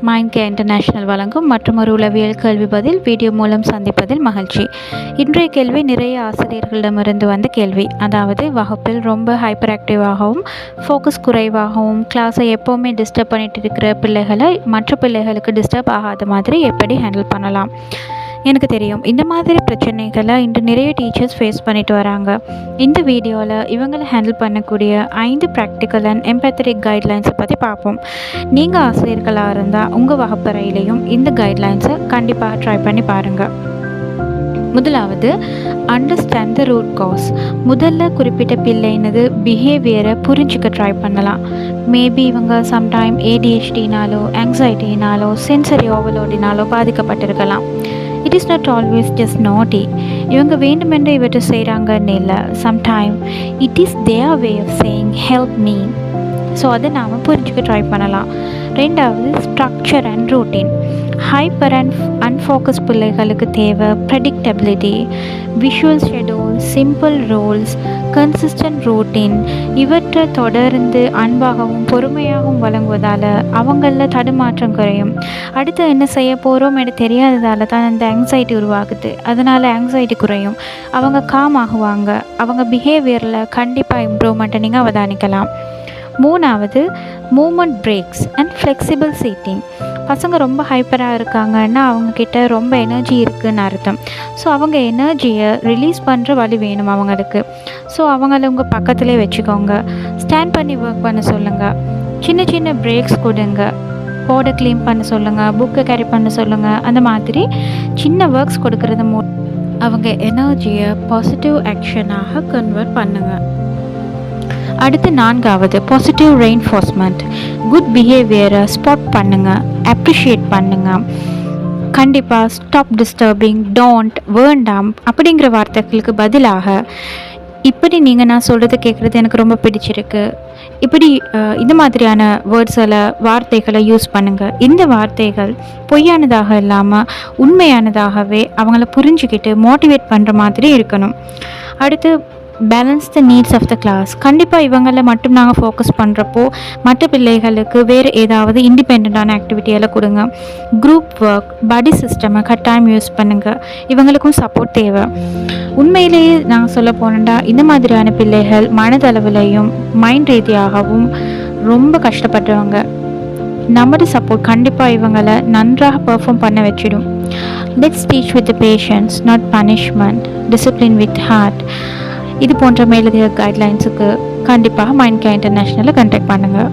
Mind K international வழங்கும் மற்றும் ஒரு உளவியல் கேள்வி பதில் வீடியோ மூலம் சந்திப்பதில் மகிழ்ச்சி. இன்றைய கேள்வி நிறைய ஆசிரியர்களிடமிருந்து வந்த கேள்வி. அதாவது வகுப்பில் ரொம்ப ஹைப்பர் ஆக்டிவாகவும் ஃபோக்கஸ் குறைவாகவும் கிளாஸை எப்போவுமே டிஸ்டர்ப் பண்ணிட்டு இருக்கிற பிள்ளைகளை மற்ற பிள்ளைகளுக்கு டிஸ்டர்ப் ஆகாத மாதிரி எப்படி ஹேண்டில் பண்ணலாம்? எனக்கு தெரியும். இந்த மாதிரி பிரச்சனைகளை இன்று நிறைய டீச்சர்ஸ் ஃபேஸ் பண்ணிட்டு வராங்க. இந்த வீடியோவில் இவங்களை ஹேண்டில் பண்ணக்கூடிய ஐந்து ப்ராக்டிக்கல் அண்ட் எம்பத்தரிக் கைட்லைன்ஸை பற்றி பார்ப்போம். நீங்கள் ஆசிரியர்களாக இருந்தால் உங்கள் வகுப்பறையிலையும் இந்த கைட்லைன்ஸை கண்டிப்பாக ட்ரை பண்ணி பாருங்கள் முதலாவது அண்டர்ஸ்டாண்ட் த ரூட் காஸ் முதல்ல குறிப்பிட்ட பிள்ளைனது பிஹேவியரை புரிஞ்சுக்க ட்ரை பண்ணலாம். மேபி இவங்க சம்டைம் ஏடிஹெச்டினாலோ ஆங்ஸைட்டினாலோ சென்சரி ஓவலோடினாலோ பாதிக்கப்பட்டிருக்கலாம். It is not always just naughty இவங்க வேண்டுமென்று இவற்றை செய்கிறாங்கன்னு இல்லை. Sometime it is their way of saying help me so அதை நாம் புரிஞ்சுக்க ட்ரை பண்ணலாம். ரெண்டாவது structure and routine hyper and unfocus பிள்ளைகளுக்கு தேவை predictability visual schedule simple rules consistent routine இவற்றை தொடர்ந்து அன்பாகவும் பொறுமையாகவும் வழங்குவதால் அவங்களில் தடுமாற்றம் குறையும். அடுத்து என்ன செய்ய போகிறோம் தெரியாததால் தான் அந்த ஆங்ஸைட்டி உருவாகுது. அதனால் ஆங்ஸைட்டி குறையும். அவங்க காம் ஆகுவாங்க. அவங்க பிஹேவியரில் கண்டிப்பாக இம்ப்ரூவ்மெண்ட்டை நீங்கள் அவதானிக்கலாம். மூணாவது movement breaks and flexible seating பசங்க ரொம்ப ஹைப்பராக இருக்காங்கன்னா அவங்கக்கிட்ட ரொம்ப எனர்ஜி இருக்குதுன்னு அர்த்தம். ஸோ அவங்க எனர்ஜியை ரிலீஸ் பண்ணுற வழி வேணும் அவங்களுக்கு. ஸோ அவங்கள உங்கள் பக்கத்துலேயே வச்சுக்கோங்க. ஸ்டாண்ட் பண்ணி ஒர்க் பண்ண சொல்லுங்கள் சின்ன சின்ன பிரேக்ஸ் கொடுங்க. போர்டை க்ளீன் பண்ண சொல்லுங்கள் புக்கை கேரி பண்ண சொல்லுங்கள் அந்த மாதிரி சின்ன ஒர்க்ஸ் கொடுக்கறது மூ அவங்க எனர்ஜியை பாசிட்டிவ் ஆக்ஷனாக கன்வெர்ட் பண்ணுங்கள் அடுத்து நான்காவது பாசிட்டிவ் ரெயின்ஃபோர்ஸ்மெண்ட் குட் பிஹேவியரை ஸ்பாட் பண்ணுங்கள் அப்ரிஷியேட் பண்ணுங்கள் கண்டிப்பாக ஸ்டாப் டிஸ்டர்பிங் டோன்ட் வேண்டாம் அப்படிங்கிற வார்த்தைகளுக்கு பதிலாக இப்படி நீங்கள் நான் சொல்கிறது கேட்குறது எனக்கு ரொம்ப பிடிச்சிருக்கு. இப்படி இந்த மாதிரியான வேர்ட்ஸில் வார்த்தைகளை யூஸ் பண்ணுங்கள் இந்த வார்த்தைகள் பொய்யானதாக இல்லாமல் உண்மையானதாகவே அவங்கள புரிஞ்சுக்கிட்டு மோட்டிவேட் பண்ணுற மாதிரி இருக்கணும். அடுத்து balance the needs of the class கண்டிப்பாக இவங்களை மட்டும் நாங்கள் ஃபோக்கஸ் பண்ணுறப்போ மற்ற பிள்ளைகளுக்கு வேறு ஏதாவது இண்டிபெண்ட்டான ஆக்டிவிட்டியெல்லாம் கொடுங்க. குரூப் ஒர்க் படி சிஸ்டமை கட்டாயம் யூஸ் பண்ணுங்கள் இவங்களுக்கும் சப்போர்ட் தேவை. உண்மையிலேயே நாங்கள் சொல்ல போனோம்டா இந்த மாதிரியான பிள்ளைகள் மனதளவிலையும் மைண்ட் ரீதியாகவும் ரொம்ப கஷ்டப்படுறவங்க. நம்மளோட சப்போர்ட் கண்டிப்பாக இவங்களை நன்றாக பர்ஃபார்ம் பண்ண வச்சிடும். Let's teach with patience not punishment discipline with heart இது போன்ற மேலதிக கைட்லைன்ஸுக்கு கண்டிப்பாக மைண்ட் கே இன்டர்நேஷ்னலில் கண்டெக்ட் பண்ணுங்கள்